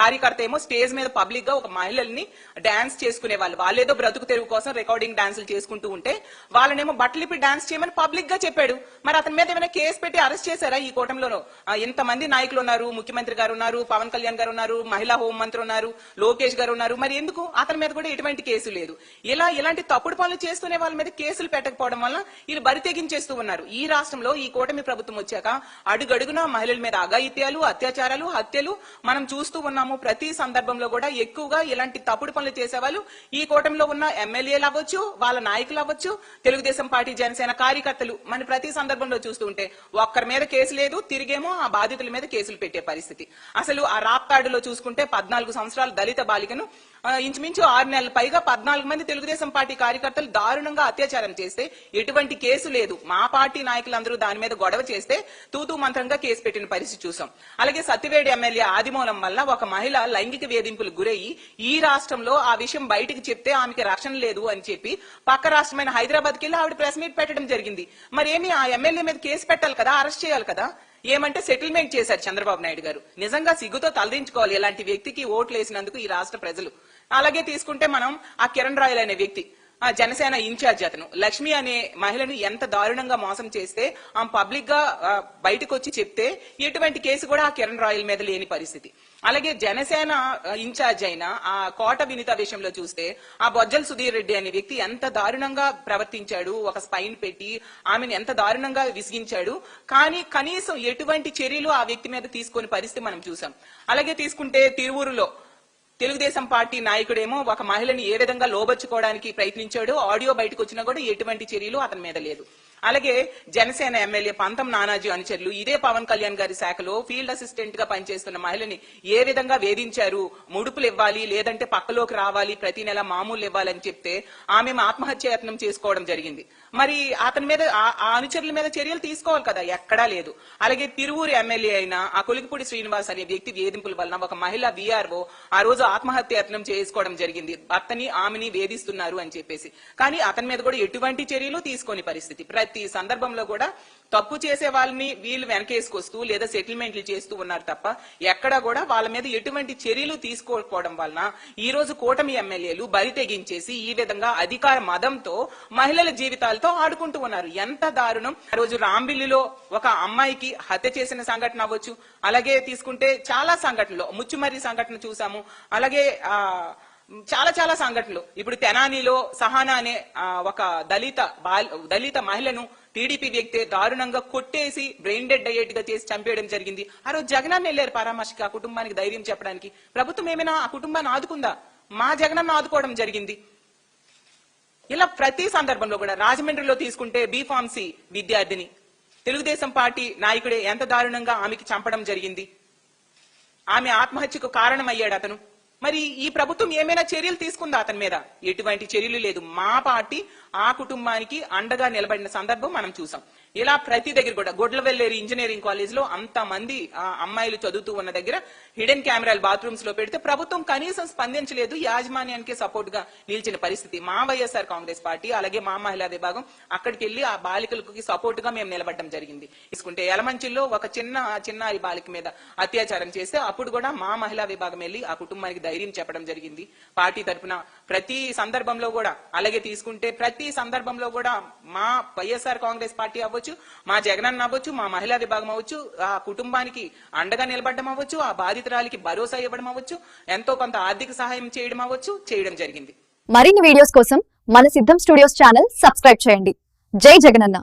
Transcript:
కార్యకర్త ఏమో స్టేజ్ మీద పబ్లిక్గా ఒక మహిళల్ని డాన్స్ చేసుకునే వాళ్ళు. వాళ్ళేదో బ్రతుకు తెరువు కోసం రికార్డింగ్ డాన్సులు చేసుకుంటూ ఉంటే వాళ్ళనేమో బట్టలిపి డాన్స్ చేయమని పబ్లిక్గా చెప్పాడు. మరి అతని మీద ఏమైనా కేసు పెట్టి అరెస్ట్ చేశారా ఈ కూటమిలో ఎంతమంది నాయకులు ఉన్నారు? ముఖ్యమంత్రి గారు ఉన్నారు పవన్ కళ్యాణ్ గారు ఉన్నారు మహిళా హోం మంత్రి ఉన్నారు లోకేష్ గారు ఉన్నారు. మరి ఎందుకు అతని మీద కూడా ఎటువంటి కేసు లేదు? ఇలా ఇలాంటి తప్పుడు పనులు చేస్తూనే వాళ్ళ మీద కేసులు పెట్టకపోవడం వల్ల వీళ్ళు బరి తెగించేస్తూ ఉన్నారు. ఈ రాష్ట్రంలో ఈ కూటమి ప్రభుత్వం వచ్చాక అడుగడుగునా మహిళల మీద అఘాయిత్యాలు అత్యాచారాలు హత్యలు మనం చూస్తూ ఉన్నాము. ప్రతి సందర్భంలో కూడా ఎక్కువగా ఇలాంటి తప్పుడు పనులు చేసేవాళ్ళు ఈ కూటమిలో ఉన్న ఎమ్మెల్యేలు అవ్వచ్చు వాళ్ళ నాయకులు అవ్వచ్చు తెలుగుదేశం పార్టీ జనసేన కార్యకర్తలు మన ప్రతి సందర్భంలో చూస్తూ ఉంటే ఒక్కరి మీద కేసు లేదు తిరిగేమో ఆ బాధితుల మీద కేసులు పెట్టే పరిస్థితి. అసలు ఆ రాప్ కార్డులో చూసుకుంటే పద్నాలుగు సంవత్సరాల దళిత బాలికను ఇంచుమించు ఆరు నెలల. పైగా పద్నాలుగు మంది తెలుగుదేశం పార్టీ కార్యకర్తలు దారుణంగా అత్యాచారం చేస్తే ఎటువంటి కేసు లేదు. మా పార్టీ నాయకులందరూ దాని మీద గొడవ చేస్తే తూతూ మంత్రంగా కేసు పెట్టిన పరిస్థితి చూసాం. అలాగే సత్యవేడి ఎమ్మెల్యే ఆదిమూలం వల్ల ఒక మహిళ లైంగిక వేధింపులు గురయ్యి ఈ రాష్ట్రంలో ఆ విషయం బయటికి చెప్తే ఆమెకి రక్షణ లేదు అని చెప్పి పక్క రాష్ట్రమైన హైదరాబాద్కి వెళ్ళి ఆవిడ ప్రెస్ మీట్ పెట్టడం జరిగింది. మరి ఏమి ఆ ఎమ్మెల్యే మీద కేసు పెట్టాలి కదా అరెస్ట్ చేయాలి కదా? ఏమంటే సెటిల్మెంట్ చేశారు చంద్రబాబు నాయుడు గారు. నిజంగా సిగ్గుతో తలదించుకోవాలి. ఇలాంటి వ్యక్తికి ఓట్లు వేసినందుకు ఈ రాష్ట్ర ప్రజలు. అలాగే తీసుకుంటే మనం ఆ కిరణ్ రాయల్ అనే వ్యక్తి ఆ జనసేన ఇన్ఛార్జ్ అతను. లక్ష్మి అనే మహిళను ఎంత దారుణంగా మోసం చేస్తే ఆ పబ్లిక్గా బయటకు వచ్చి చెప్తే ఎటువంటి కేసు కూడా ఆ కిరణ్ రాయల్ మీద లేని పరిస్థితి. అలాగే జనసేన ఇన్ఛార్జ్ అయిన ఆ కోట వినిత విషయంలో చూస్తే ఆ బొజ్జల్ సుధీర్ రెడ్డి అనే వ్యక్తి ఎంత దారుణంగా ప్రవర్తించాడు ఒక స్పైన్ పెట్టి ఆమెను ఎంత దారుణంగా విసిగించాడు. కానీ కనీసం ఎటువంటి చర్యలు ఆ వ్యక్తి మీద తీసుకొని పరిస్థితి మనం చూసాం. అలాగే తీసుకుంటే తిరువురులో తెలుగుదేశం పార్టీ నాయకుడేమో ఒక మహిళని ఏ విధంగా లోబర్చుకోవడానికి ప్రయత్నించాడో ఆడియో బయటకు వచ్చినా కూడా ఎటువంటి చర్యలు అతని మీద లేదు. అలాగే జనసేన ఎమ్మెల్యే పంతం నానాజీ అనుచరులు ఇదే పవన్ కళ్యాణ్ గారి శాఖలో ఫీల్డ్ అసిస్టెంట్గా పనిచేస్తున్న మహిళని ఏ విధంగా వేధించారు? ముడుపులు ఇవ్వాలి లేదంటే పక్కలోకి రావాలి ప్రతి నెల మామూలు ఇవ్వాలని చెప్తే ఆమె ఆత్మహత్య యత్నం చేసుకోవడం జరిగింది. మరి అతని మీద ఆ- అనుచరుల మీద చర్యలు తీసుకోవాలి కదా? ఎక్కడా లేదు. అలాగే తిరువూరు ఎమ్మెల్యే అయిన ఆ కొలికిపూడి శ్రీనివాస్ అనే వ్యక్తి వేధింపుల వలన ఒక మహిళ విఆర్ఓ ఆ రోజు ఆత్మహత్య యత్నం చేసుకోవడం జరిగింది. భర్తని ఆమెని వేధిస్తున్నారు అని చెప్పేసి. కానీ అతని మీద కూడా ఎటువంటి చర్యలు తీసుకోని పరిస్థితి. ప్రతి సందర్భంలో కూడా తప్పు చేసే వాళ్ళని వీళ్ళు వెనకేసుకొస్తూ లేదా సెటిల్మెంట్లు చేస్తూ ఉన్నారు తప్ప ఎక్కడా కూడా వాళ్ళ మీద ఎటువంటి చర్యలు తీసుకోకపోవడం వలన ఈ రోజు కూటమి ఎమ్మెల్యేలు బరి తెగించేసి ఈ విధంగా అధికార మదంతో మహిళల జీవితాలతో ఆడుకుంటూ ఉన్నారు. ఎంత దారుణం. ఆ రోజు రాంబిల్లిలో ఒక అమ్మాయికి హత్య చేసిన సంఘటన అవ్వచ్చు. అలాగే తీసుకుంటే చాలా సంఘటనలు. ముచ్చుమర్రి సంఘటన చూసాము. అలాగే ఆ చాలా చాలా సంఘటనలు. ఇప్పుడు తెనానిలో సహానా అనే ఒక దళిత దళిత మహిళను టీడీపీ వ్యక్తి దారుణంగా కొట్టేసి బ్రెయిన్ డెడ్గా చేసి చంపేయడం జరిగింది. ఆ రోజు జగనాన్ని వెళ్ళారు పరామర్శకి ఆ కుటుంబానికి ధైర్యం చెప్పడానికి. ప్రభుత్వం ఏమైనా ఆ కుటుంబాన్ని ఆదుకుందా? మా జగనన్న ఆదుకోవడం జరిగింది. ఇలా ప్రతి సందర్భంలో కూడా రాజమండ్రిలో తీసుకుంటే బీఫార్మసీ విద్యార్థిని. తెలుగుదేశం పార్టీ నాయకుడే ఎంత దారుణంగా ఆమెకి చంపడం జరిగింది. ఆమె ఆత్మహత్యకు కారణమయ్యాడు అతను. మరి ఈ ప్రభుత్వం ఏమైనా చర్యలు తీసుకుందా అతని మీద? ఎటువంటి చర్యలు లేదు. మా పార్టీ ఆ కుటుంబానికి అండగా నిలబడిన సందర్భం మనం చూసాం. ఇలా ప్రతి దగ్గర కూడా గొడ్లవెల్లేరు ఇంజనీరింగ్ కాలేజ్లో అంత మంది ఆ, అమ్మాయిలు చదువుతూ ఉన్న దగ్గర హిడెన్ కెమెరాలు బాత్రూమ్స్లో పెడితే ప్రభుత్వం కనీసం స్పందించలేదు యాజమాన్యానికి సపోర్ట్గా నిలిచిన పరిస్థితి. మా వైఎస్ఆర్ కాంగ్రెస్ పార్టీ అలాగే మా మహిళా విభాగం అక్కడికి వెళ్ళి ఆ బాలికలకు సపోర్ట్గా మేము నిలబడడం జరిగింది. తీసుకుంటే ఎలమంచిలో ఒక చిన్న చిన్నారి బాలిక మీద అత్యాచారం చేస్తే అప్పుడు కూడా మా మహిళా విభాగం వెళ్ళి ఆ కుటుంబానికి ధైర్యం చెప్పడం జరిగింది. పార్టీ తరఫున ప్రతి సందర్భంలో కూడా అలాగే తీసుకుంటే ప్రతి సందర్భంలో కూడా మా వైఎస్ఆర్ కాంగ్రెస్ పార్టీ అవ్వచ్చు మా జగనన్న అవ్వచ్చు మా మహిళా విభాగం అవ్వచ్చు ఆ కుటుంబానికి అండగా నిలబడడం అవ్వచ్చు ఆ బాధితురాలికి భరోసా ఇవ్వడం అవ్వచ్చు ఎంతో కొంత ఆర్థిక సహాయం చేయడం అవ్వచ్చు చేయడం జరిగింది. మరిన్ని వీడియోస్ కోసం మన సిద్ధం స్టూడియోస్ ఛానల్ సబ్స్క్రైబ్ చేయండి. జై జగనన్న.